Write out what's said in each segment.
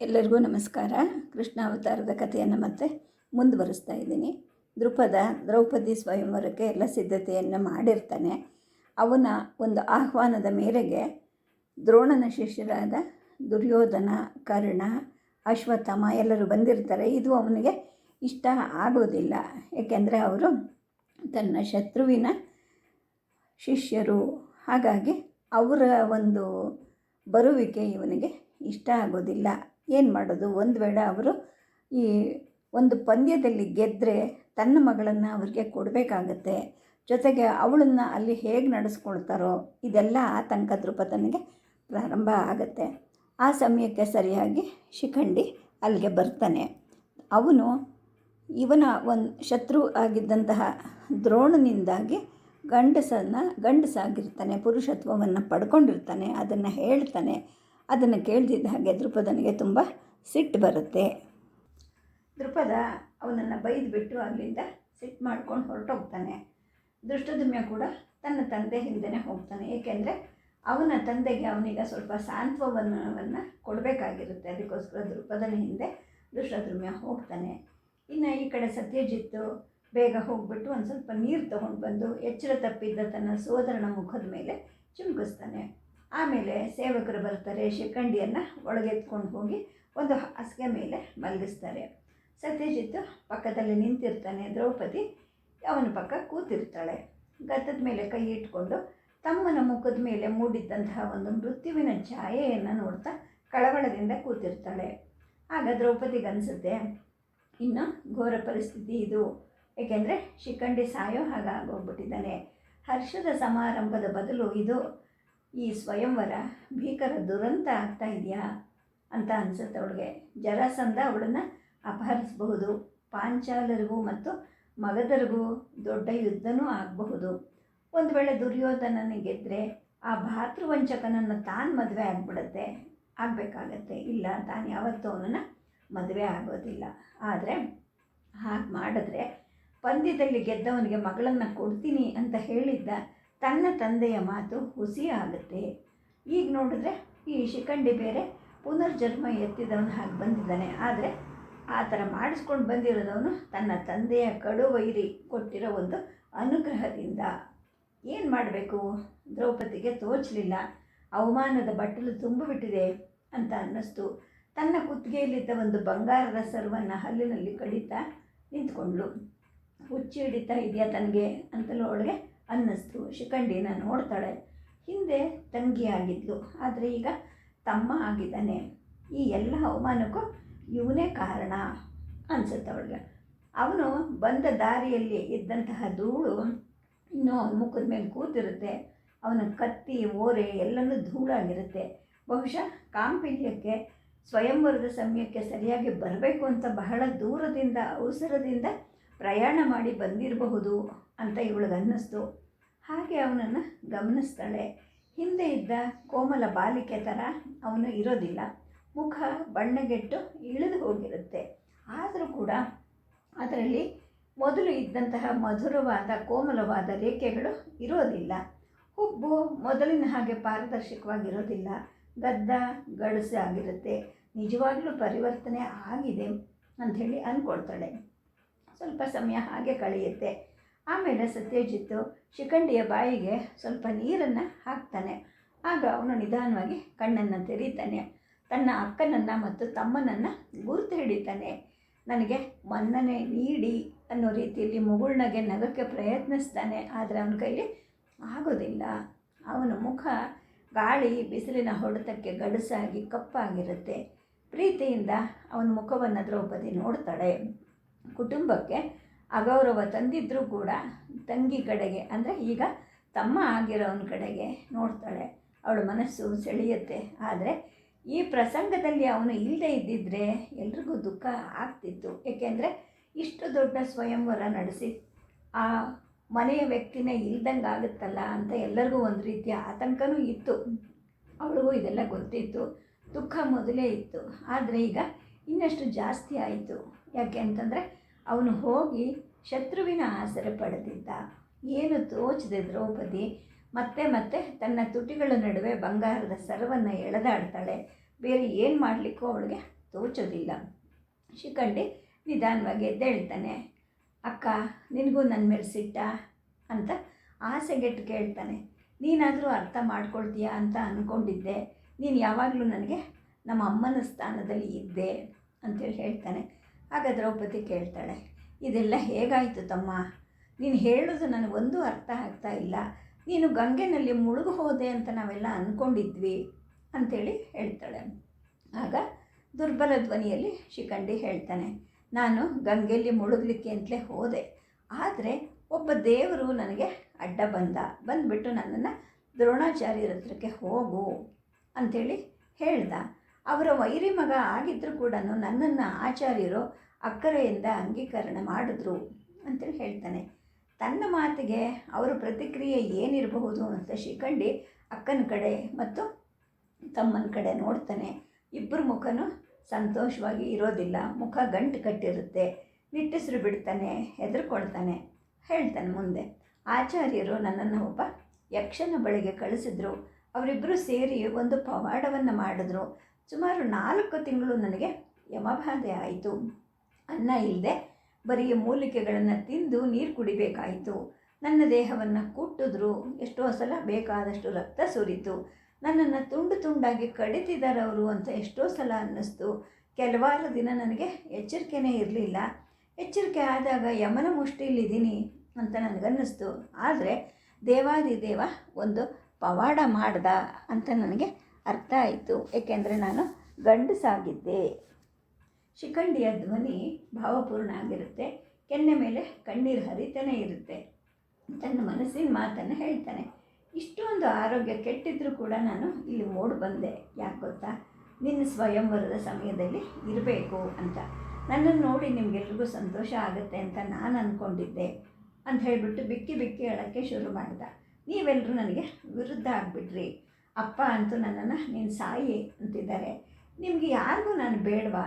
ಎಲ್ಲರಿಗೂ ನಮಸ್ಕಾರ. ಕೃಷ್ಣ ಅವತಾರದ ಕಥೆಯನ್ನು ಮತ್ತೆ ಮುಂದುವರಿಸ್ತಾ ಇದ್ದೀನಿ. ದೃಪದ ದ್ರೌಪದಿ ಸ್ವಯಂವರಕ್ಕೆ ಎಲ್ಲ ಸಿದ್ಧತೆಯನ್ನು ಮಾಡಿರ್ತಾನೆ. ಅವನ ಒಂದು ಆಹ್ವಾನದ ಮೇರೆಗೆ ದ್ರೋಣನ ಶಿಷ್ಯರಾದ ದುರ್ಯೋಧನ, ಕರ್ಣ, ಅಶ್ವತ್ಥಾಮ ಎಲ್ಲರೂ ಬಂದಿರ್ತಾರೆ. ಇದು ಅವನಿಗೆ ಇಷ್ಟ ಆಗೋದಿಲ್ಲ. ಏಕೆಂದರೆ ಅವರು ತನ್ನ ಶತ್ರುವಿನ ಶಿಷ್ಯರು. ಹಾಗಾಗಿ ಅವರ ಒಂದು ಬರುವಿಕೆ ಇವನಿಗೆ ಇಷ್ಟ ಆಗೋದಿಲ್ಲ. ಏನು ಮಾಡೋದು? ಒಂದು ವೇಳೆ ಅವರು ಈ ಒಂದು ಪಂದ್ಯದಲ್ಲಿ ಗೆದ್ದರೆ ತನ್ನ ಮಗಳನ್ನು ಅವ್ರಿಗೆ ಕೊಡಬೇಕಾಗತ್ತೆ. ಜೊತೆಗೆ ಅವಳನ್ನು ಅಲ್ಲಿ ಹೇಗೆ ನಡೆಸ್ಕೊಳ್ತಾರೋ ಇದೆಲ್ಲ ಆತಂಕ ದೃಪತನಿಗೆ ಪ್ರಾರಂಭ ಆಗುತ್ತೆ. ಆ ಸಮಯಕ್ಕೆ ಸರಿಯಾಗಿ ಶಿಖಂಡಿ ಅಲ್ಲಿಗೆ ಬರ್ತಾನೆ. ಅವನು ಇವನ ಒಂದು ಶತ್ರು ಆಗಿದ್ದಂತಹ ದ್ರೋಣನಿಂದಾಗಿ ಗಂಡಸನ್ನು ಗಂಡಸಾಗಿರ್ತಾನೆ, ಪುರುಷತ್ವವನ್ನು ಪಡ್ಕೊಂಡಿರ್ತಾನೆ, ಅದನ್ನು ಹೇಳ್ತಾನೆ. ಅದನ್ನು ಕೇಳ್ದಿದ್ದ ಹಾಗೆ ದೃಪದನಿಗೆ ತುಂಬ ಸಿಟ್ಟು ಬರುತ್ತೆ. ದೃಪದ ಅವನನ್ನು ಬೈದುಬಿಟ್ಟು ಅಲ್ಲಿಂದ ಸಿಟ್ಟು ಮಾಡ್ಕೊಂಡು ಹೊರಟೋಗ್ತಾನೆ. ದುಷ್ಟದುಮ್ಯ ಕೂಡ ತನ್ನ ತಂದೆ ಹಿಂದೆನೇ ಹೋಗ್ತಾನೆ. ಏಕೆಂದರೆ ಅವನ ತಂದೆಗೆ ಅವನಿಗೆ ಸ್ವಲ್ಪ ಸಾಂತ್ವನವನ್ನು ಕೊಡಬೇಕಾಗಿರುತ್ತೆ. ಅದಕ್ಕೋಸ್ಕರ ದೃಪದನ ಹಿಂದೆ ದುಷ್ಟದುಮ್ಯ ಹೋಗ್ತಾನೆ. ಇನ್ನು ಈ ಕಡೆ ಸತ್ಯಜಿತ್ತು ಬೇಗ ಹೋಗ್ಬಿಟ್ಟು ಒಂದು ಸ್ವಲ್ಪ ನೀರು ತಗೊಂಡು ಬಂದು ಎಚ್ಚರ ತಪ್ಪಿದ್ದ ತನ್ನ ಸೋದರನ ಮುಖದ ಮೇಲೆ ಚಿಮುಕಿಸ್ತಾನೆ. ಆಮೇಲೆ ಸೇವಕರು ಬರ್ತಾರೆ, ಶಿಖಂಡಿಯನ್ನು ಒಳಗೆತ್ಕೊಂಡು ಹೋಗಿ ಒಂದು ಹಾಸಿಗೆ ಮೇಲೆ ಮಲಗಿಸ್ತಾರೆ. ಸತ್ಯಜಿತ್ ಪಕ್ಕದಲ್ಲಿ ನಿಂತಿರ್ತಾನೆ, ದ್ರೌಪದಿ ಅವನ ಪಕ್ಕ ಕೂತಿರ್ತಾಳೆ. ಗದ್ದದ ಮೇಲೆ ಕೈ ಇಟ್ಕೊಂಡು ತಮ್ಮನ ಮುಖದ ಮೇಲೆ ಮೂಡಿದ್ದಂತಹ ಒಂದು ಮೃತ್ಯುವಿನ ಛಾಯೆಯನ್ನು ನೋಡ್ತಾ ಕಳವಳದಿಂದ ಕೂತಿರ್ತಾಳೆ. ಆಗ ದ್ರೌಪದಿಗನ್ಸುತ್ತೆ ಇನ್ನು ಘೋರ ಪರಿಸ್ಥಿತಿ ಇದು. ಏಕೆಂದರೆ ಶಿಖಂಡಿ ಸಾಯೋ ಹಾಗಾಗೋಗ್ಬಿಟ್ಟಿದ್ದಾನೆ ಹರ್ಷದ ಸಮಾರಂಭದ ಬದಲು ಇದು ಈ ಸ್ವಯಂವರ ಭೀಕರ ದುರಂತ ಆಗ್ತಾ ಇದೆಯಾ? ಅಂತ ಅನಿಸುತ್ತೆ ಅವಳಿಗೆ. ಜರಾಸಂಧ ಅವಳನ್ನು ಅಪಹರಿಸಬಹುದು. ಪಾಂಚಾಲರಿಗೂ ಮತ್ತು ಮಗದರಿಗೂ ದೊಡ್ಡ ಯುದ್ಧನೂ ಆಗಬಹುದು. ಒಂದು ವೇಳೆ ದುರ್ಯೋಧನನ ಗೆದ್ದರೆ ಆ ಭಾತೃವಂಚಕನನ್ನು ತಾನು ಮದುವೆ ಆಗಿಬಿಡುತ್ತೆ. ಆಗಬೇಕಾಗತ್ತೆ. ಇಲ್ಲ, ತಾನು ಯಾವತ್ತೂ ಅವನನ್ನು ಮದುವೆ ಆಗೋದಿಲ್ಲ. ಆದರೆ ಹಾಗೆ ಮಾಡಿದ್ರೆ ಪಂದ್ಯದಲ್ಲಿ ಗೆದ್ದವನಿಗೆ ಮಗಳನ್ನು ಕೊಡ್ತೀನಿ ಅಂತ ಹೇಳಿದ್ದ ತನ್ನ ತಂದೆಯ ಮಾತು ಹುಸಿ ಆಗುತ್ತೆ ಈಗ ನೋಡಿದ್ರೆ ಈ ಶಿಖಂಡಿ ಬೇರೆ ಪುನರ್ಜನ್ಮ ಎತ್ತಿದವನು ಹಾಗೆ ಬಂದಿದ್ದಾನೆ. ಆದರೆ ಆ ಥರ ಮಾಡಿಸ್ಕೊಂಡು ಬಂದಿರೋದವನು ತನ್ನ ತಂದೆಯ ಕಡು ವೈರಿ ಕೊಟ್ಟಿರೋ ಒಂದು ಅನುಗ್ರಹದಿಂದ. ಏನು ಮಾಡಬೇಕು? ದ್ರೌಪದಿಗೆ ತೋಚಲಿಲ್ಲ. ಅವಮಾನದ ಬಟ್ಟಲು ತುಂಬಿಬಿಟ್ಟಿದೆ ಅಂತ ಅನ್ನಿಸ್ತು. ತನ್ನ ಕುತ್ತಿಗೆಯಲ್ಲಿದ್ದ ಒಂದು ಬಂಗಾರದ ಸರ್ವನ್ನು ಹಲ್ಲಿನಲ್ಲಿ ಕಡಿತಾ ನಿಂತ್ಕೊಂಡ್ಳು. ಹುಚ್ಚಿ ಹಿಡಿತಾ ಇದೆಯಾ ತನಗೆ ಅಂತಲೂ ಅವಳಿಗೆ ಅನ್ನಿಸ್ತು. ಶಿಖಂಡಿನ ನೋಡ್ತಾಳೆ. ಹಿಂದೆ ತಂಗಿ ಆಗಿದ್ಲು. ಆದರೆ ಈಗ ತಮ್ಮ ಆಗಿದ್ದಾನೆ. ಈ ಎಲ್ಲ ಅವಮಾನಕ್ಕೂ ಇವನೇ ಕಾರಣ ಅನಿಸುತ್ತೆ ಅವಳಿಗೆ. ಅವನು ಬಂದ ದಾರಿಯಲ್ಲಿ ಇದ್ದಂತಹ ಧೂಳು ಇನ್ನೂ ಮುಖದ ಮೇಲೆ ಕೂತಿರುತ್ತೆ. ಅವನ ಕತ್ತಿ, ಓರೆ ಎಲ್ಲನೂ ಧೂಳಾಗಿರುತ್ತೆ. ಬಹುಶಃ ಕಾಂಪಿಲ್ಯಕ್ಕೆ ಸ್ವಯಂವರದ ಸಮಯಕ್ಕೆ ಸರಿಯಾಗಿ ಬರಬೇಕು ಅಂತ ಬಹಳ ದೂರದಿಂದ, ಅವಸರದಿಂದ ಪ್ರಯಾಣ ಮಾಡಿ ಬಂದಿರಬಹುದು ಅಂತ ಇವಳಿಗೆ ಅನ್ನಿಸ್ತು. ಹಾಗೆ ಅವನನ್ನು ಗಮನಿಸ್ತಾಳೆ. ಹಿಂದೆ ಇದ್ದ ಕೋಮಲ ಬಾಲಿಕೆ ಥರ ಅವನು ಇರೋದಿಲ್ಲ. ಮುಖ ಬಣ್ಣಗೆಟ್ಟು ಇಳಿದು ಹೋಗಿರುತ್ತೆ. ಆದರೂ ಕೂಡ ಅದರಲ್ಲಿ ಮೊದಲು ಇದ್ದಂತಹ ಮಧುರವಾದ ಕೋಮಲವಾದ ರೇಖೆಗಳು ಇರೋದಿಲ್ಲ. ಹುಬ್ಬು ಮೊದಲಿನ ಹಾಗೆ ಪಾರದರ್ಶಕವಾಗಿರೋದಿಲ್ಲ. ಗದ್ದ ಗಡಸಾಗಿರುತ್ತೆ ನಿಜವಾಗ್ಲೂ ಪರಿವರ್ತನೆ ಆಗಿದೆ ಅಂಥೇಳಿ ಅಂದ್ಕೊಳ್ತಾಳೆ. ಸ್ವಲ್ಪ ಸಮಯ ಹಾಗೆ ಕಳೆಯುತ್ತೆ. ಆಮೇಲೆ ಸತ್ಯಜಿತ್ತು ಶಿಖಂಡಿಯ ಬಾಯಿಗೆ ಸ್ವಲ್ಪ ನೀರನ್ನು ಹಾಕ್ತಾನೆ. ಆಗ ಅವನು ನಿಧಾನವಾಗಿ ಕಣ್ಣನ್ನು ತೆರೀತಾನೆ. ತನ್ನ ಅಕ್ಕನನ್ನು ಮತ್ತು ತಮ್ಮನನ್ನು ಗುರುತು ಹಿಡಿತಾನೆ. ನನಗೆ ಮನ್ನಣೆ ನೀಡಿ ಅನ್ನೋ ರೀತಿಯಲ್ಲಿ ಮುಗುಳ್ನಗೆ ನಗಕ್ಕೆ ಪ್ರಯತ್ನಿಸ್ತಾನೆ. ಆದರೆ ಅವನ ಕೈಲಿ ಆಗೋದಿಲ್ಲ. ಅವನ ಮುಖ ಗಾಳಿ, ಬಿಸಿಲಿನ ಹೊಡೆತಕ್ಕೆ ಗಡಸಾಗಿ ಕಪ್ಪಾಗಿರುತ್ತೆ. ಪ್ರೀತಿಯಿಂದ ಅವನ ಮುಖವನ್ನು ದ್ರೌಪದಿ ನೋಡ್ತಾಳೆ. ಕುಟುಂಬಕ್ಕೆ ಅಗೌರವ ತಂದಿದ್ದರೂ ಕೂಡ ತಂಗಿ ಕಡೆಗೆ, ಅಂದರೆ ಈಗ ತಮ್ಮ ಆಗಿರೋವನ ಕಡೆಗೆ ನೋಡ್ತಾಳೆ, ಅವಳ ಮನಸ್ಸು ಸೆಳೆಯುತ್ತೆ. ಆದರೆ ಈ ಪ್ರಸಂಗದಲ್ಲಿ ಅವನು ಇಲ್ಲದೆ ಇದ್ದಿದ್ದರೆ ಎಲ್ರಿಗೂ ದುಃಖ ಆಗ್ತಿತ್ತು. ಏಕೆಂದರೆ ಇಷ್ಟು ದೊಡ್ಡ ಸ್ವಯಂವರ ನಡೆಸಿ ಆ ಮನೆಯ ವ್ಯಕ್ತಿನೇ ಇಲ್ದಂಗೆ ಆಗುತ್ತಲ್ಲ ಅಂತ ಎಲ್ಲರಿಗೂ ಒಂದು ರೀತಿಯ ಆತಂಕನೂ ಇತ್ತು. ಅವಳಿಗೂ ಇದೆಲ್ಲ ಗೊತ್ತಿತ್ತು. ದುಃಖ ಮೊದಲೇ ಇತ್ತು. ಆದರೆ ಈಗ ಇನ್ನಷ್ಟು ಜಾಸ್ತಿ ಆಯಿತು. ಯಾಕೆ ಅಂತಂದರೆ ಅವನು ಹೋಗಿ ಶತ್ರುವಿನ ಆಸರೆ ಪಡೆದಿದ್ದ. ಏನು ತೋಚದೆ ದ್ರೌಪದಿ? ಮತ್ತೆ ಮತ್ತೆ ತನ್ನ ತುಟಿಗಳ ನಡುವೆ ಬಂಗಾರದ ಸರವನ್ನು ಎಳೆದಾಡ್ತಾಳೆ. ಬೇರೆ ಏನು ಮಾಡಲಿಕ್ಕೂ ಅವಳಿಗೆ ತೋಚೋದಿಲ್ಲ. ಶಿಖಂಡಿ ನಿಧಾನವಾಗಿ ಎದ್ದೇಳ್ತಾನೆ. ಅಕ್ಕ, ನಿನಗೂ ನನ್ನ ಮೇಲೆ ಸಿಟ್ಟ? ಅಂತ ಆಸೆಗೆಟ್ಟು ಕೇಳ್ತಾನೆ. ನೀನಾದರೂ ಅರ್ಥ ಮಾಡ್ಕೊಳ್ತೀಯಾ ಅಂತ ಅಂದ್ಕೊಂಡಿದ್ದೆ ನೀನು ಯಾವಾಗಲೂ ನನಗೆ ನಮ್ಮ ಅಮ್ಮನ ಸ್ಥಾನದಲ್ಲಿ ಇದ್ದೆ ಅಂತೇಳಿ ಹೇಳ್ತಾನೆ. ಆಗ ದ್ರೌಪದಿ ಕೇಳ್ತಾಳೆ, ಇದೆಲ್ಲ ಹೇಗಾಯಿತು ತಮ್ಮ? ನೀನು ಹೇಳೋದು ನನಗೊಂದು ಅರ್ಥ ಆಗ್ತಾ ಇಲ್ಲ. ನೀನು ಗಂಗೆನಲ್ಲಿ ಮುಳುಗು ಹೋದೆ ಅಂತ ನಾವೆಲ್ಲ ಅಂದ್ಕೊಂಡಿದ್ವಿ ಅಂಥೇಳಿ ಹೇಳ್ತಾಳೆ. ಆಗ ದುರ್ಬಲ ಧ್ವನಿಯಲ್ಲಿ ಶಿಖಂಡಿ ಹೇಳ್ತಾನೆ, ನಾನು ಗಂಗೆಯಲ್ಲಿ ಮುಳುಗಲಿಕ್ಕೆ ಅಂತಲೇ ಹೋದೆ. ಆದರೆ ಒಬ್ಬ ದೇವರು ನನಗೆ ಅಡ್ಡ ಬಂದ. ಬಂದುಬಿಟ್ಟು ನನ್ನನ್ನು ದ್ರೋಣಾಚಾರ್ಯರ ಹತ್ರಕ್ಕೆ ಹೋಗು ಅಂಥೇಳಿ ಹೇಳ್ದ. ಅವರ ವೈರಿ ಮಗ ಆಗಿದ್ದರೂ ಕೂಡ ನನ್ನನ್ನು ಆಚಾರ್ಯರು ಅಕ್ಕರೆಯಿಂದ ಅಂಗೀಕರಣ ಮಾಡಿದ್ರು ಅಂತೇಳಿ ಹೇಳ್ತಾನೆ. ತನ್ನ ಮಾತಿಗೆ ಅವರ ಪ್ರತಿಕ್ರಿಯೆ ಏನಿರಬಹುದು ಅಂತ ಶಿಖಂಡಿ ಅಕ್ಕನ ಕಡೆ ಮತ್ತು ತಮ್ಮನ ಕಡೆ ನೋಡ್ತಾನೆ. ಇಬ್ಬರ ಮುಖನೂ ಸಂತೋಷವಾಗಿ ಇರೋದಿಲ್ಲ. ಮುಖ ಗಂಟು ಕಟ್ಟಿರುತ್ತೆ. ನಿಟ್ಟುಸಿರು ಬಿಡ್ತಾನೆ, ಹೆದರ್ಕೊಳ್ತಾನೆ. ಹೇಳ್ತಾನೆ ಮುಂದೆ. ಆಚಾರ್ಯರು ನನ್ನನ್ನು ಒಬ್ಬ ಯಕ್ಷನ ಬಳಿಗೆ ಕಳಿಸಿದ್ರು. ಅವರಿಬ್ಬರು ಸೇರಿ ಒಂದು ಪವಾಡವನ್ನು ಮಾಡಿದ್ರು. ಸುಮಾರು ನಾಲ್ಕು ತಿಂಗಳು ನನಗೆ ಯಮಬಾಧೆ ಆಯಿತು. ಅನ್ನ ಇಲ್ಲದೆ ಬರೀ ಮೂಲಿಕೆಗಳನ್ನು ತಿಂದು ನೀರು ಕುಡಿಬೇಕಾಯಿತು. ನನ್ನ ದೇಹವನ್ನು ಕುಟ್ಟಿದ್ರು. ಎಷ್ಟೋ ಸಲ ಬೇಕಾದಷ್ಟು ರಕ್ತ ಸುರಿತು. ನನ್ನನ್ನು ತುಂಡು ತುಂಡಾಗಿ ಕಡಿತಿದ್ದಾರೆ ಅವರು ಅಂತ ಎಷ್ಟೋ ಸಲ ಅನ್ನಿಸ್ತು. ಕೆಲವಾರು ದಿನ ನನಗೆ ಎಚ್ಚರಿಕೆನೇ ಇರಲಿಲ್ಲ. ಎಚ್ಚರಿಕೆ ಆದಾಗ ಯಮನ ಮುಷ್ಟಿಲಿದ್ದೀನಿ ಅಂತ ನನಗನ್ನಿಸ್ತು. ಆದರೆ ದೇವಾದಿದೇವ ಒಂದು ಪವಾಡ ಮಾಡ್ದ ಅಂತ ನನಗೆ ಅರ್ಥ ಆಯಿತು. ಏಕೆಂದರೆ ನಾನು ಗಂಡಸಾಗಿದ್ದೆ. ಶಿಖಂಡಿಯ ಧ್ವನಿ ಭಾವಪೂರ್ಣ ಆಗಿರುತ್ತೆ. ಕೆನ್ನೆ ಮೇಲೆ ಕಣ್ಣೀರು ಹರಿತಾನೆ ಇರುತ್ತೆ. ತನ್ನ ಮನಸ್ಸಿನ ಮಾತನ್ನು ಹೇಳ್ತಾನೆ. ಇಷ್ಟೊಂದು ಆರೋಗ್ಯ ಕೆಟ್ಟಿದ್ದರೂ ಕೂಡ ನಾನು ಇಲ್ಲಿ ಓಡಿ ಬಂದೆ. ಯಾಕೆ ಗೊತ್ತಾ? ನಿನ್ನ ಸ್ವಯಂವರದ ಸಮಯದಲ್ಲಿ ಇರಬೇಕು ಅಂತ. ನನ್ನನ್ನು ನೋಡಿ ನಿಮಗೆಲ್ರಿಗೂ ಸಂತೋಷ ಆಗುತ್ತೆ ಅಂತ ನಾನು ಅಂದ್ಕೊಂಡಿದ್ದೆ ಅಂತ ಹೇಳಿಬಿಟ್ಟು ಬಿಕ್ಕಿ ಬಿಕ್ಕಿ ಹೇಳೋಕ್ಕೆ ಶುರು ಮಾಡ್ದ. ನೀವೆಲ್ಲರೂ ನನಗೆ ವಿರುದ್ಧ ಆಗಿಬಿಟ್ರಿ. ಅಪ್ಪ ಅಂತೂ ನನ್ನನ್ನು ನೀನು ಸಾಯಿ ಅಂತಿದ್ದಾರೆ. ನಿಮಗೆ ಯಾರಿಗೂ ನಾನು ಬೇಡವಾ?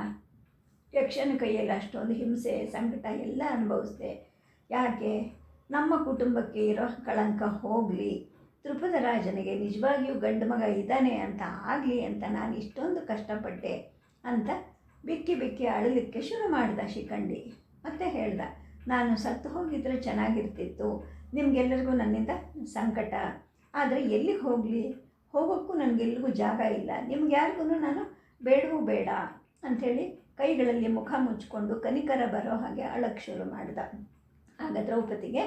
ಯಕ್ಷನ ಕೈಯಲ್ಲಿ ಅಷ್ಟೊಂದು ಹಿಂಸೆ, ಸಂಕಟ ಎಲ್ಲ ಅನುಭವಿಸ್ದೆ. ಯಾಕೆ? ನಮ್ಮ ಕುಟುಂಬಕ್ಕೆ ಇರೋ ಕಳಂಕ ಹೋಗಲಿ. ತ್ರಿಪುದ ರಾಜನಿಗೆ ನಿಜವಾಗಿಯೂ ಗಂಡು ಮಗ ಇದ್ದಾನೆ ಅಂತ ಆಗಲಿ ಅಂತ ನಾನು ಇಷ್ಟೊಂದು ಕಷ್ಟಪಟ್ಟೆ ಅಂತ ಬಿಕ್ಕಿ ಬಿಕ್ಕಿ ಅಳಲಿಕ್ಕೆ ಶುರು ಮಾಡ್ದ ಶಿಖಂಡಿ. ಮತ್ತೆ ಹೇಳ್ದ, ನಾನು ಸತ್ತು ಹೋಗಿದ್ರೆ ಚೆನ್ನಾಗಿರ್ತಿತ್ತು. ನಿಮಗೆಲ್ಲರಿಗೂ ನನ್ನಿಂದ ಸಂಕಟ. ಆದರೆ ಎಲ್ಲಿಗೆ ಹೋಗಲಿ? ಹೋಗೋಕ್ಕೂ ನನಗೆಲ್ಲಿಗೂ ಜಾಗ ಇಲ್ಲ. ನಿಮ್ಗೆ ಯಾರಿಗೂ ನಾನು ಬೇಡವೂ ಬೇಡ ಅಂಥೇಳಿ ಕೈಗಳಲ್ಲಿ ಮುಖ ಮುಚ್ಕೊಂಡು ಕನಿಕರ ಬರೋ ಹಾಗೆ ಅಳಕ್ಕೆ ಶುರು ಮಾಡಿದ. ಆಗ ದ್ರೌಪದಿಗೆ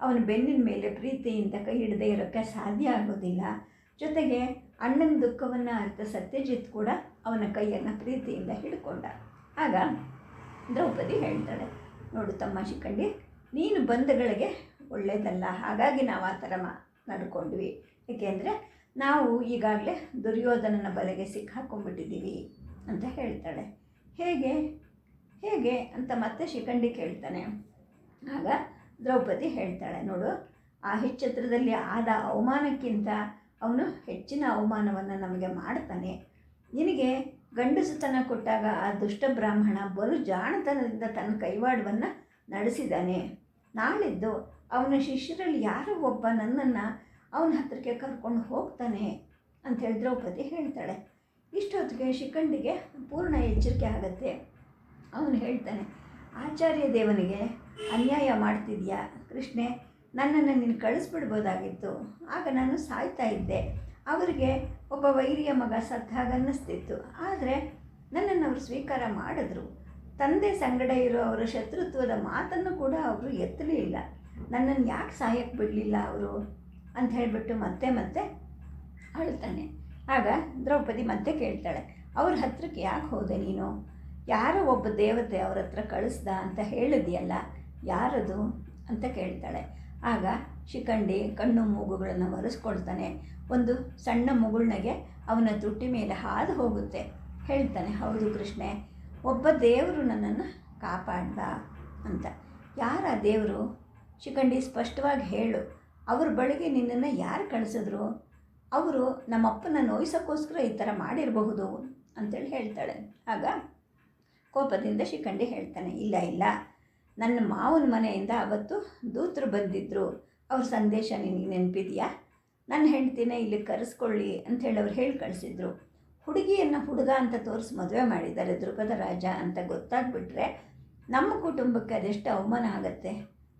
ಅವನ ಬೆನ್ನಿನ ಮೇಲೆ ಪ್ರೀತಿಯಿಂದ ಕೈ ಹಿಡದೇ ಇರೋಕ್ಕೆ ಸಾಧ್ಯ ಆಗೋದಿಲ್ಲ. ಜೊತೆಗೆ ಅಣ್ಣನ ದುಃಖವನ್ನು ಅರ್ಥ ಸತ್ಯಜಿತ್ ಕೂಡ ಅವನ ಕೈಯನ್ನು ಪ್ರೀತಿಯಿಂದ ಹಿಡ್ಕೊಂಡ. ಆಗ ದ್ರೌಪದಿ ಹೇಳ್ತಾಳೆ, ನೋಡು ತಮ್ಮ ಶಿಖಂಡಿ ನೀನು ಬಂಧಗಳಿಗೆ ಒಳ್ಳೆಯದಲ್ಲ ಹಾಗಾಗಿ ನಾವು ಆ ಥರ ಮಾ, ನಡ್ಕೊಂಡ್ವಿ. ಏಕೆಂದರೆ ನಾವು ಈಗಾಗಲೇ ದುರ್ಯೋಧನನ ಬಲೆಗೆ ಸಿಕ್ಕಾಕೊಂಡ್ಬಿಟ್ಟಿದ್ದೀವಿ ಅಂತ ಹೇಳ್ತಾಳೆ. ಹೇಗೆ? ಹೇಗೆ ಅಂತ ಮತ್ತೆ ಶಿಖಂಡಿ ಕೇಳ್ತಾನೆ. ಆಗ ದ್ರೌಪದಿ ಹೇಳ್ತಾಳೆ, ನೋಡು, ಆ ಹೆಚ್ಚತ್ರದಲ್ಲಿ ಆದ ಅವಮಾನಕ್ಕಿಂತ ಅವನು ಹೆಚ್ಚಿನ ಅವಮಾನವನ್ನು ನಮಗೆ ಮಾಡ್ತಾನೆ. ನಿನಗೆ ಗಂಡಸುತನ ಕೊಟ್ಟಾಗ ಆ ದುಷ್ಟ ಬ್ರಾಹ್ಮಣ ಬಲು ಜಾಣತನದಿಂದ ತನ್ನ ಕೈವಾಡವನ್ನು ನಡೆಸಿದ್ದಾನೆ ನಾಳಿದ್ದು ಅವನ ಶಿಷ್ಯರಲ್ಲಿ ಯಾರೋ ಒಬ್ಬ ನನ್ನನ್ನು ಅವನ ಹತ್ರಕ್ಕೆ ಕರ್ಕೊಂಡು ಹೋಗ್ತಾನೆ ಅಂಥೇಳಿ ದ್ರೌಪದಿ ಹೇಳ್ತಾಳೆ. ಇಷ್ಟೊತ್ತಿಗೆ ಶಿಖಂಡಿಗೆ ಪೂರ್ಣ ಎಚ್ಚರಿಕೆ ಆಗುತ್ತೆ. ಅವನು ಹೇಳ್ತಾನೆ, ಆಚಾರ್ಯ ದೇವನಿಗೆ ಅನ್ಯಾಯ ಮಾಡ್ತಿದ್ಯಾ? ಕೃಷ್ಣೆ, ನನ್ನನ್ನು ನೀನು ಕಳಿಸ್ಬಿಡ್ಬೋದಾಗಿತ್ತು. ಆಗ ನಾನು ಸಾಯ್ತಾ ಇದ್ದೆ. ಅವರಿಗೆ ಒಬ್ಬ ವೈರಿಯ ಮಗ ಸತ್ತಾಗ ಅನ್ನಿಸ್ತಿತ್ತು. ಆದರೆ ನನ್ನನ್ನು ಅವರು ಸ್ವೀಕಾರ ಮಾಡಿದ್ರು. ತಂದೆ ಸಂಗಡ ಇರೋ ಅವರ ಶತ್ರುತ್ವದ ಮಾತನ್ನು ಕೂಡ ಅವರು ಎತ್ತಲಿಲ್ಲ ನನ್ನನ್ನು ಯಾಕೆ ಸಾಯಕ್ಕೆ ಬಿಡಲಿಲ್ಲ ಅವರು? ಅಂತ ಹೇಳಿಬಿಟ್ಟು ಮತ್ತೆ ಮತ್ತೆ ಅಳ್ತಾನೆ ಆಗ ದ್ರೌಪದಿ ಮತ್ತೆ ಕೇಳ್ತಾಳೆ, ಅವ್ರ ಹತ್ರಕ್ಕೆ ಯಾಕೆ ಹೋದೆ ನೀನು? ಯಾರೋ ಒಬ್ಬ ದೇವತೆ ಅವ್ರ ಹತ್ರ ಕಳಿಸ್ದ ಅಂತ ಹೇಳಿದೆಯಲ್ಲ, ಯಾರದು? ಅಂತ ಕೇಳ್ತಾಳೆ. ಆಗ ಶಿಖಂಡಿ ಕಣ್ಣು ಮೂಗುಗಳನ್ನು ಒರೆಸ್ಕೊಳ್ತಾನೆ. ಒಂದು ಸಣ್ಣ ಮುಗುಳ್ನಗೆ ಅವನ ತುಟ್ಟಿ ಮೇಲೆ ಹಾದು ಹೋಗುತ್ತೆ. ಹೇಳ್ತಾನೆ, ಹೌದು ಕೃಷ್ಣೆ, ಒಬ್ಬ ದೇವರು ನನ್ನನ್ನು ಕಾಪಾಡ್ದ ಅಂತ. ಯಾರ ದೇವರು? ಶಿಖಂಡಿ ಸ್ಪಷ್ಟವಾಗಿ ಹೇಳು ಅವ್ರ ಬಳಿಗೆ ನಿನ್ನನ್ನು ಯಾರು ಕಳಿಸಿದ್ರು? ಅವರು ನಮ್ಮಪ್ಪನ ನೋಯಿಸೋಕ್ಕೋಸ್ಕರ ಈ ಥರ ಮಾಡಿರಬಹುದು ಅಂತೇಳಿ ಹೇಳ್ತಾಳೆ. ಆಗ ಕೋಪದಿಂದ ಶಿಖಂಡಿ ಹೇಳ್ತಾನೆ, ಇಲ್ಲ ಇಲ್ಲ. ನನ್ನ ಮಾವನ ಮನೆಯಿಂದ ಅವತ್ತು ದೂತರು ಬಂದಿದ್ದರು ಅವ್ರ ಸಂದೇಶ ನಿನಗೆ ನೆನಪಿದೆಯಾ? ನನ್ನ ಹೆಂಡ್ತಿನ ಇಲ್ಲಿ ಕರೆಸ್ಕೊಳ್ಳಿ ಅಂಥೇಳಿ ಅವ್ರು ಹೇಳಿ ಕಳಿಸಿದ್ರು. ಹುಡುಗಿಯನ್ನು ಹುಡುಗ ಅಂತ ತೋರಿಸಿ ಮದುವೆ ಮಾಡಿದ್ದಾರೆ ದುರ್ಗದ ರಾಜ ಅಂತ ಗೊತ್ತಾಗ್ಬಿಟ್ರೆ ನಮ್ಮ ಕುಟುಂಬಕ್ಕೆ ಅದೆಷ್ಟು ಅವಮಾನ ಆಗುತ್ತೆ?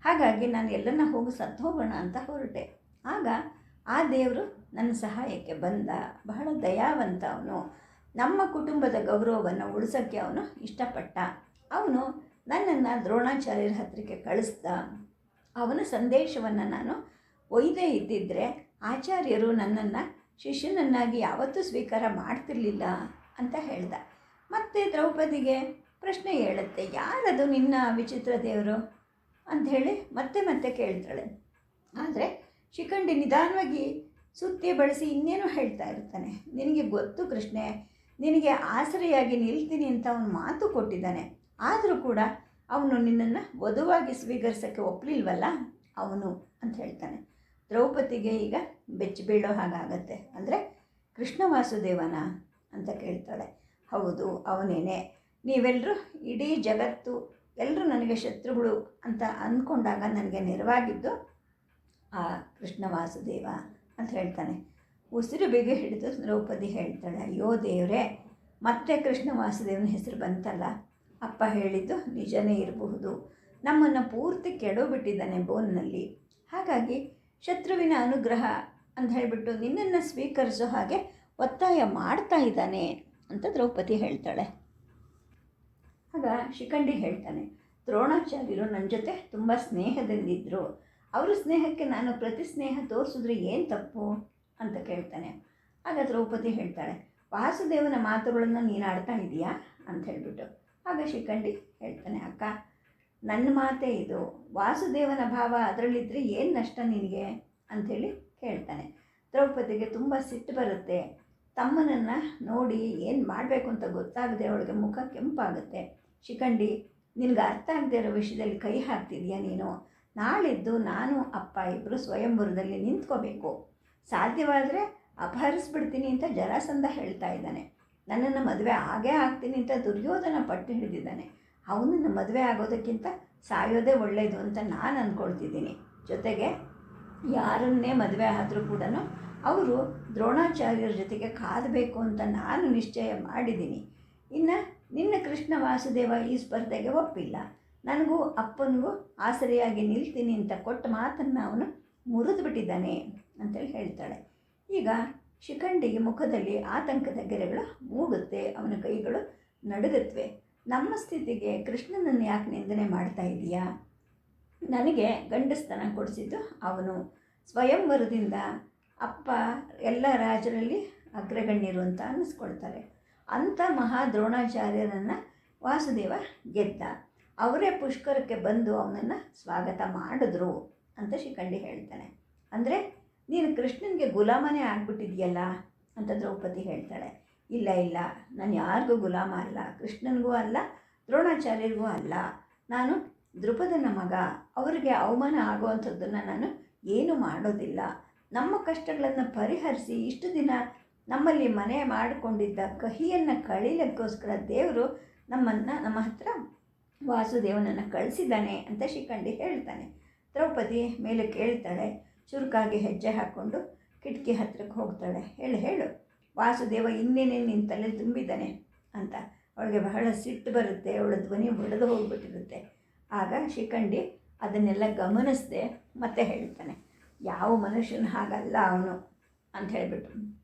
ಹಾಗಾಗಿ ನಾನು ಎಲ್ಲನ್ನ ಹೋಗಿ ಸತ್ತು ಹೋಗೋಣ ಅಂತ ಹೊರಟೆ. ಆಗ ಆ ದೇವರು ನನ್ನ ಸಹಾಯಕ್ಕೆ ಬಂದ. ಬಹಳ ದಯಾವಂತ ಅವನು. ನಮ್ಮ ಕುಟುಂಬದ ಗೌರವವನ್ನು ಉಳಿಸೋಕ್ಕೆ ಅವನು ಇಷ್ಟಪಟ್ಟ. ಅವನು ನನ್ನನ್ನು ದ್ರೋಣಾಚಾರ್ಯರ ಹತ್ತಿರಕ್ಕೆ ಕಳಿಸ್ದ. ಅವನ ಸಂದೇಶವನ್ನು ನಾನು ಒಯ್ದೇ ಇದ್ದಿದ್ದರೆ ಆಚಾರ್ಯರು ನನ್ನನ್ನು ಶಿಷ್ಯನನ್ನಾಗಿ ಯಾವತ್ತೂ ಸ್ವೀಕಾರ ಮಾಡ್ತಿರ್ಲಿಲ್ಲ ಅಂತ ಹೇಳ್ದ. ಮತ್ತು ದ್ರೌಪದಿಗೆ ಪ್ರಶ್ನೆ ಹೇಳುತ್ತೆ, ಯಾರದು ನಿನ್ನ ವಿಚಿತ್ರ ದೇವರು? ಅಂಥೇಳಿ ಮತ್ತೆ ಮತ್ತೆ ಕೇಳ್ತಾಳೆ. ಆದರೆ ಶಿಖಂಡಿ ನಿಧಾನವಾಗಿ ಸುತ್ತಿ ಬಳಸಿ ಇನ್ನೇನು ಹೇಳ್ತಾ ಇರ್ತಾನೆ. ನಿನಗೆ ಗೊತ್ತು ಕೃಷ್ಣೆ, ನಿನಗೆ ಆಸರೆಯಾಗಿ ನಿಲ್ತೀನಿ ಅಂತ ಅವನು ಮಾತು ಕೊಟ್ಟಿದ್ದಾನೆ. ಆದರೂ ಕೂಡ ಅವನು ನಿನ್ನನ್ನು ವಧುವಾಗಿ ಸ್ವೀಕರಿಸೋಕ್ಕೆ ಒಪ್ಪಲಿಲ್ವಲ್ಲ ಅವನು ಅಂತ ಹೇಳ್ತಾನೆ. ದ್ರೌಪದಿಗೆ ಈಗ ಬೆಚ್ಚಿ ಬೀಳೋ ಹಾಗಾಗತ್ತೆ. ಅಂದರೆ ಕೃಷ್ಣ ವಾಸುದೇವನ ಅಂತ ಕೇಳ್ತಾಳೆ. ಹೌದು, ಅವನೇನೆ. ನೀವೆಲ್ಲರೂ ಇಡೀ ಜಗತ್ತು ಎಲ್ಲರೂ ನನಗೆ ಶತ್ರುಗಳು ಅಂತ ಅಂದ್ಕೊಂಡಾಗ ನನಗೆ ನೆರವಾಗಿದ್ದು, ಆ ಕೃಷ್ಣ ವಾಸುದೇವ ಅಂತ ಹೇಳ್ತಾನೆ. ಉಸಿರು ಬಿಗಿ ಹಿಡಿದು ದ್ರೌಪದಿ ಹೇಳ್ತಾಳೆ, ಅಯ್ಯೋ ದೇವರೇ, ಮತ್ತೆ ಕೃಷ್ಣ ವಾಸುದೇವನ ಹೆಸರು ಬಂತಲ್ಲ. ಅಪ್ಪ ಹೇಳಿದ್ದು ನಿಜನೇ ಇರಬಹುದು. ನಮ್ಮನ್ನು ಪೂರ್ತಿ ಕೆಡೋಬಿಟ್ಟಿದ್ದಾನೆ ಬೋನ್ನಲ್ಲಿ. ಹಾಗಾಗಿ ಶತ್ರುವಿನ ಅನುಗ್ರಹ ಅಂತ ಹೇಳಿಬಿಟ್ಟು ನಿನ್ನನ್ನು ಸ್ವೀಕರಿಸೋ ಹಾಗೆ ಒತ್ತಾಯ ಮಾಡ್ತಾ ಇದ್ದಾನೆ ಅಂತ ದ್ರೌಪದಿ ಹೇಳ್ತಾಳೆ. ಆಗ ಶಿಖಂಡಿ ಹೇಳ್ತಾನೆ, ದ್ರೋಣಾಚಾರ್ಯರು ನನ್ನ ಜೊತೆ ತುಂಬ ಸ್ನೇಹದಲ್ಲಿದ್ದರು ಅವರ ಸ್ನೇಹಕ್ಕೆ ನಾನು ಪ್ರತಿ ಸ್ನೇಹ ತೋರಿಸಿದ್ರೆ ಏನು ತಪ್ಪು? ಅಂತ ಕೇಳ್ತಾನೆ. ಆಗ ದ್ರೌಪದಿ ಹೇಳ್ತಾಳೆ, ವಾಸುದೇವನ ಮಾತುಗಳನ್ನು ನೀನು ಆಡ್ತಾ ಇದೀಯಾ? ಅಂತ ಹೇಳಿಬಿಟ್ಟು. ಆಗ ಶಿಖಂಡಿ ಹೇಳ್ತಾನೆ, ಅಕ್ಕ ನನ್ನ ಮಾತೇ ಇದು. ವಾಸುದೇವನ ಭಾವ ಅದರಲ್ಲಿದ್ದರೆ ಏನು ನಷ್ಟ ನಿನಗೆ? ಅಂಥೇಳಿ ಕೇಳ್ತಾನೆ. ದ್ರೌಪದಿಗೆ ತುಂಬ ಸಿಟ್ಟು ಬರುತ್ತೆ. ತಮ್ಮನನ್ನು ನೋಡಿ ಏನು ಮಾಡಬೇಕು ಅಂತ ಗೊತ್ತಾಗದೆ ಅವಳಿಗೆ ಮುಖ ಕೆಂಪಾಗುತ್ತೆ. ಶಿಖಂಡಿ, ನಿನಗೆ ಅರ್ಥ ಆಗದೆ ಇರೋ ವಿಷಯದಲ್ಲಿ ಕೈ ಹಾಕ್ತಿದ್ಯಾ ನೀನು? ನಾಳಿದ್ದು ನಾನು, ಅಪ್ಪ ಇಬ್ಬರು ಸ್ವಯಂವರದಲ್ಲಿ ನಿಂತ್ಕೋಬೇಕು. ಸಾಧ್ಯವಾದರೆ ಅಪಹರಿಸ್ಬಿಡ್ತೀನಿ ಅಂತ ಜರಾಸಂಧ ಹೇಳ್ತಾ ಇದ್ದಾನೆ. ನನ್ನನ್ನು ಮದುವೆ ಆಗೇ ಆಗ್ತೀನಿ ಅಂತ ದುರ್ಯೋಧನ ಪಟ್ಟು ಹಿಡಿದಿದ್ದಾನೆ. ಅವನನ್ನು ಮದುವೆ ಆಗೋದಕ್ಕಿಂತ ಸಾಯೋದೇ ಒಳ್ಳೆಯದು ಅಂತ ನಾನು ಅಂದ್ಕೊಳ್ತಿದ್ದೀನಿ ಜೊತೆಗೆ ಯಾರನ್ನೇ ಮದುವೆ ಆದರೂ ಕೂಡ ಅವರು ದ್ರೋಣಾಚಾರ್ಯರ ಜೊತೆಗೆ ಕಾದಬೇಕು ಅಂತ ನಾನು ನಿಶ್ಚಯ ಮಾಡಿದ್ದೀನಿ. ಇನ್ನು ನಿನ್ನ ಕೃಷ್ಣ ವಾಸುದೇವ ಈ ಸ್ಪರ್ಧೆಗೆ ಒಪ್ಪಿಲ್ಲ. ನನಗೂ ಅಪ್ಪನಿಗೂ ಆಸರೆಯಾಗಿ ನಿಲ್ತೀನಿ ಅಂತ ಕೊಟ್ಟ ಮಾತನ್ನು ಅವನು ಮುರಿದು ಬಿಟ್ಟಿದ್ದಾನೆ ಅಂತೇಳಿ ಹೇಳ್ತಾಳೆ. ಈಗ ಶಿಖಂಡಿಗೆ ಮುಖದಲ್ಲಿ ಆತಂಕದ ಗೆರೆಗಳು ಮೂಗುತ್ತೆ, ಅವನ ಕೈಗಳು ನಡುಗತ್ವೆ. ನಮ್ಮ ಸ್ಥಿತಿಗೆ ಕೃಷ್ಣನನ್ನು ಯಾಕೆ ನಿಂದನೆ ಮಾಡ್ತಾ ಇದೆಯಾ? ನನಗೆ ಗಂಡಸ್ತನ ಕೊಡಿಸಿದ್ದು ಅವನು. ಸ್ವಯಂವರದಿಂದ ಅಪ್ಪ ಎಲ್ಲ ರಾಜರಲ್ಲಿ ಅಗ್ರಗಣ್ಯರು ಅಂತ ಅನ್ನಿಸ್ಕೊಳ್ತಾರೆ ಅಂಥ ಮಹಾ ದ್ರೋಣಾಚಾರ್ಯರನ್ನು ವಾಸುದೇವ ಗೆದ್ದ. ಅವರೇ ಪುಷ್ಕರಕ್ಕೆ ಬಂದು ಅವನನ್ನು ಸ್ವಾಗತ ಮಾಡಿದ್ರು ಅಂತ ಶಿಖಂಡಿ ಹೇಳ್ತಾನೆ. ಅಂದರೆ ನೀನು ಕೃಷ್ಣನಿಗೆ ಗುಲಾಮನೇ ಆಗ್ಬಿಟ್ಟಿದೆಯಲ್ಲ ಅಂತ ದ್ರೌಪದಿ ಹೇಳ್ತಾಳೆ. ಇಲ್ಲ ಇಲ್ಲ, ನಾನು ಯಾರಿಗೂ ಗುಲಾಮ ಅಲ್ಲ, ಕೃಷ್ಣನಿಗೂ ಅಲ್ಲ, ದ್ರೋಣಾಚಾರ್ಯರಿಗೂ ಅಲ್ಲ. ನಾನು ದೃಪದನ ಮಗ, ಅವರಿಗೆ ಅವಮಾನ ಆಗುವಂಥದ್ದನ್ನು ನಾನು ಏನು ಮಾಡೋದಿಲ್ಲ. ನಮ್ಮ ಕಷ್ಟಗಳನ್ನು ಪರಿಹರಿಸಿ ಇಷ್ಟು ದಿನ ನಮ್ಮಲ್ಲಿ ಮನೆ ಮಾಡಿಕೊಂಡಿದ್ದ ಕಹಿಯನ್ನು ಕಳೀಲಿಕ್ಕೋಸ್ಕರ ದೇವರು ನಮ್ಮನ್ನು, ನಮ್ಮ ಹತ್ರ ವಾಸುದೇವನನ್ನು ಕಳಿಸಿದ್ದಾನೆ ಅಂತ ಶಿಖಂಡಿ ಹೇಳ್ತಾನೆ. ದ್ರೌಪದಿ ಮೇಲೆ ಕೇಳ್ತಾಳೆ, ಚುರುಕಾಗಿ ಹೆಜ್ಜೆ ಹಾಕ್ಕೊಂಡು ಕಿಟಕಿ ಹತ್ರಕ್ಕೆ ಹೋಗ್ತಾಳೆ. ಹೇಳು ಹೇಳು, ವಾಸುದೇವ ಇನ್ನೇನೇ ನಿನ್ನ ತಲೆ ತುಂಬಿದ್ದಾನೆ ಅಂತ. ಅವಳಿಗೆ ಬಹಳ ಸಿಟ್ಟು ಬರುತ್ತೆ, ಅವಳ ಧ್ವನಿ ಒಡೆದು ಹೋಗ್ಬಿಟ್ಟಿರುತ್ತೆ. ಆಗ ಶಿಖಂಡಿ ಅದನ್ನೆಲ್ಲ ಗಮನಿಸದೆ ಮತ್ತೆ ಹೇಳ್ತಾನೆ, ಯಾವ ಮನುಷ್ಯನ ಹಾಗಲ್ಲ ಅವನು ಅಂತ ಹೇಳಿಬಿಟ್ಟು.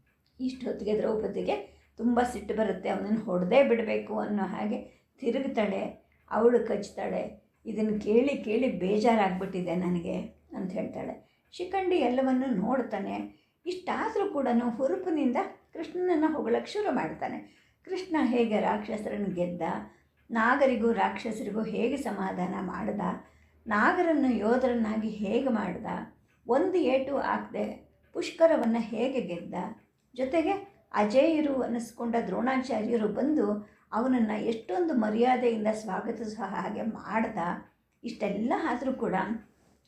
ಇಷ್ಟೊತ್ತಿಗೆ ದ್ರೌಪದಿಗೆ ತುಂಬ ಸಿಟ್ಟು ಬರುತ್ತೆ, ಅವನನ್ನು ಹೊಡೆದೇ ಬಿಡಬೇಕು ಅನ್ನೋ ಹಾಗೆ ತಿರುಗ್ತಾಳೆ, ಅವಳು ಕಚ್ತಾಳೆ. ಇದನ್ನು ಕೇಳಿ ಕೇಳಿ ಬೇಜಾರಾಗ್ಬಿಟ್ಟಿದೆ ನನಗೆ ಅಂತ ಹೇಳ್ತಾಳೆ. ಶಿಖಂಡಿ ಎಲ್ಲವನ್ನು ನೋಡ್ತಾನೆ. ಇಷ್ಟಾದರೂ ಕೂಡ ಹುರುಪಿನಿಂದ ಕೃಷ್ಣನನ್ನು ಹೊಗಳಕ್ಕೆ ಶುರು ಮಾಡ್ತಾನೆ. ಕೃಷ್ಣ ಹೇಗೆ ರಾಕ್ಷಸರನ್ನು ಗೆದ್ದ, ನಾಗರಿಗೂ ರಾಕ್ಷಸರಿಗೂ ಹೇಗೆ ಸಮಾಧಾನ ಮಾಡ್ದ, ನಾಗರನ್ನು ಯೋಧರನ್ನಾಗಿ ಹೇಗೆ ಮಾಡ್ದ, ಒಂದು ಏಟು ಹಾಕದೆ ಪುಷ್ಕರವನ್ನು ಹೇಗೆ ಗೆದ್ದ ಜೊತೆಗೆ ಅಜೇಯರು ಅನ್ನಿಸ್ಕೊಂಡ ದ್ರೋಣಾಚಾರ್ಯರು ಬಂದು ಅವನನ್ನು ಎಷ್ಟೊಂದು ಮರ್ಯಾದೆಯಿಂದ ಸ್ವಾಗತಿಸುವ ಹಾಗೆ ಮಾಡ್ದ, ಇಷ್ಟೆಲ್ಲ ಆದರೂ ಕೂಡ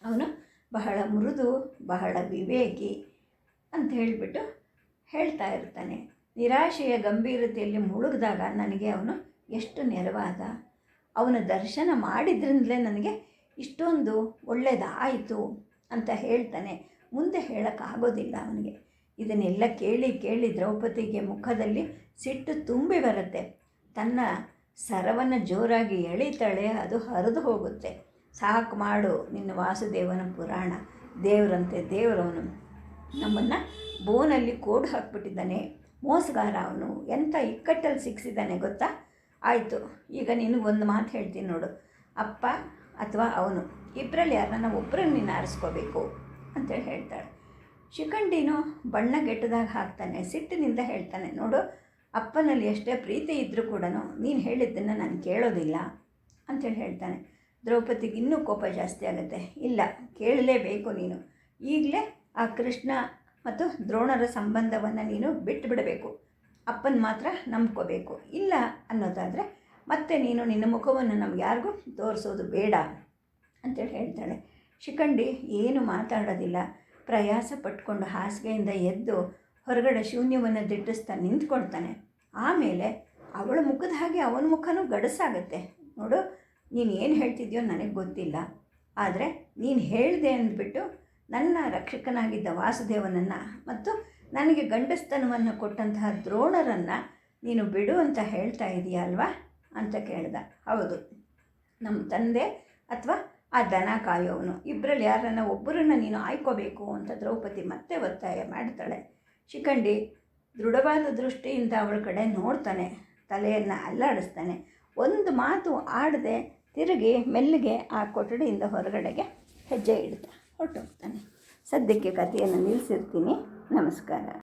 ಅವನು ಬಹಳ ಮೃದು, ಬಹಳ ವಿವೇಕಿ ಅಂತ ಹೇಳಿಬಿಟ್ಟು ಹೇಳ್ತಾ ಇರ್ತಾನೆ. ನಿರಾಶೆಯ ಗಂಭೀರತೆಯಲ್ಲಿ ಮುಳುಗಿದಾಗ ನನಗೆ ಅವನು ಎಷ್ಟು ನೆರವಾದ. ಅವನ ದರ್ಶನ ಮಾಡಿದ್ರಿಂದಲೇ ನನಗೆ ಇಷ್ಟೊಂದು ಒಳ್ಳೆಯದಾಯಿತು ಅಂತ ಹೇಳ್ತಾನೆ. ಮುಂದೆ ಹೇಳೋಕ್ಕಾಗೋದಿಲ್ಲ ಅವನಿಗೆ. ಇದನ್ನೆಲ್ಲ ಕೇಳಿ ಕೇಳಿ ದ್ರೌಪದಿಗೆ ಮುಖದಲ್ಲಿ ಸಿಟ್ಟು ತುಂಬಿ ಬರುತ್ತೆ. ತನ್ನ ಸರವನ್ನು ಜೋರಾಗಿ ಎಳಿತಾಳೆ, ಅದು ಹರಿದು ಹೋಗುತ್ತೆ. ಸಾಕು ಮಾಡು ನಿನ್ನ ವಾಸುದೇವನ ಪುರಾಣ. ದೇವರಂತೆ ದೇವರವನು ನಮ್ಮನ್ನು ಬೋನಲ್ಲಿ ಕೋಡು ಹಾಕ್ಬಿಟ್ಟಿದ್ದಾನೆ. ಮೋಸಗಾರ ಅವನು. ಎಂಥ ಇಕ್ಕಟ್ಟಲ್ಲಿ ಸಿಕ್ಕಿಸಿದ್ದಾನೆ ಗೊತ್ತಾ? ಆಯಿತು, ಈಗ ನಿನಗೊಂದು ಮಾತು ಹೇಳ್ತೀನಿ ನೋಡು. ಅಪ್ಪ ಅಥವಾ ಅವನು ಇಬ್ಬರಲ್ಲಿ ಯಾರನ್ನ ಒಬ್ಬರನ್ನು ನೀನು ಆರಿಸ್ಕೋಬೇಕು ಅಂತೇಳಿ ಹೇಳ್ತಾಳೆ. ಶಿಖಂಡಿನೂ ಬಣ್ಣ ಗೆಟ್ಟದಾಗ ಹಾಕ್ತಾನೆ, ಸಿಟ್ಟಿನಿಂದ ಹೇಳ್ತಾನೆ, ನೋಡು, ಅಪ್ಪನಲ್ಲಿ ಎಷ್ಟೇ ಪ್ರೀತಿ ಇದ್ದರೂ ಕೂಡ ನೀನು ಹೇಳಿದ್ದನ್ನು ನಾನು ಕೇಳೋದಿಲ್ಲ ಅಂಥೇಳಿ ಹೇಳ್ತಾನೆ. ದ್ರೌಪದಿಗೆ ಇನ್ನೂ ಕೋಪ ಜಾಸ್ತಿ ಆಗುತ್ತೆ. ಇಲ್ಲ, ಕೇಳಲೇಬೇಕು ನೀನು. ಈಗಲೇ ಆ ಕೃಷ್ಣ ಮತ್ತು ದ್ರೋಣರ ಸಂಬಂಧವನ್ನು ನೀನು ಬಿಟ್ಟು ಬಿಡಬೇಕು ಅಪ್ಪನ ಮಾತ್ರ ನಂಬ್ಕೋಬೇಕು. ಇಲ್ಲ ಅನ್ನೋದಾದರೆ, ಮತ್ತೆ ನೀನು ನಿನ್ನ ಮುಖವನ್ನು ನಮ್ಗೆ ಯಾರಿಗೂ ತೋರಿಸೋದು ಬೇಡ ಅಂತೇಳಿ ಹೇಳ್ತಾಳೆ. ಶಿಖಂಡಿ ಏನು ಮಾತಾಡೋದಿಲ್ಲ. ಪ್ರಯಾಸ ಪಟ್ಕೊಂಡು ಹಾಸಿಗೆಯಿಂದ ಎದ್ದು ಹೊರಗಡೆ ಶೂನ್ಯವನ್ನು ದಿಟ್ಟಿಸ್ತಾ ನಿಂತ್ಕೊಳ್ತಾನೆ. ಆಮೇಲೆ ಅವಳ ಮುಖದ ಹಾಗೆ ಅವನ ಮುಖನೂ ಗಡಸಾಗತ್ತೆ. ನೋಡು, ನೀನು ಏನು ಹೇಳ್ತಿದ್ಯೋ ನನಗೆ ಗೊತ್ತಿಲ್ಲ. ಆದರೆ ನೀನು ಹೇಳಿದೆ ಅಂದ್ಬಿಟ್ಟು ನನ್ನ ರಕ್ಷಕನಾಗಿದ್ದ ವಾಸುದೇವನನ್ನು ಮತ್ತು ನನಗೆ ಗಂಡಸ್ತನವನ್ನು ಕೊಟ್ಟಂತಹ ದ್ರೋಣರನ್ನು ನೀನು ಬಿಡು ಅಂತ ಹೇಳ್ತಾ ಇದೆಯಾ ಅಲ್ವಾ ಅಂತ ಕೇಳ್ದ. ಹೌದು. ನಮ್ಮ ತಂದೆ ಅಥವಾ ಆ ದನ ಕಾಯೋವನು. ಇಬ್ಬರಲ್ಲಿ ಯಾರನ್ನ ಒಬ್ಬರನ್ನ ನೀನು ಆಯ್ಕೋಬೇಕು ಅಂತ ದ್ರೌಪದಿ ಮತ್ತೆ ಒತ್ತಾಯ ಮಾಡ್ತಾಳೆ. ಶಿಖಂಡಿ ದೃಢವಾದ ದೃಷ್ಟಿಯಿಂದ ಅವಳ ಕಡೆ ನೋಡ್ತಾನೆ, ತಲೆಯನ್ನು ಅಲ್ಲಾಡಿಸ್ತಾನೆ. ಒಂದು ಮಾತು ಆಡದೆ ತಿರುಗಿ ಮೆಲ್ಲಿಗೆ ಆ ಕೊಠಡಿಯಿಂದ ಹೊರಗಡೆಗೆ ಹೆಜ್ಜೆ ಇಡ್ತಾ ಹೊರಟೋಗ್ತಾನೆ. ಸದ್ಯಕ್ಕೆ ಕಥೆಯನ್ನು ನಿಲ್ಲಿಸಿರ್ತೀನಿ. ನಮಸ್ಕಾರ.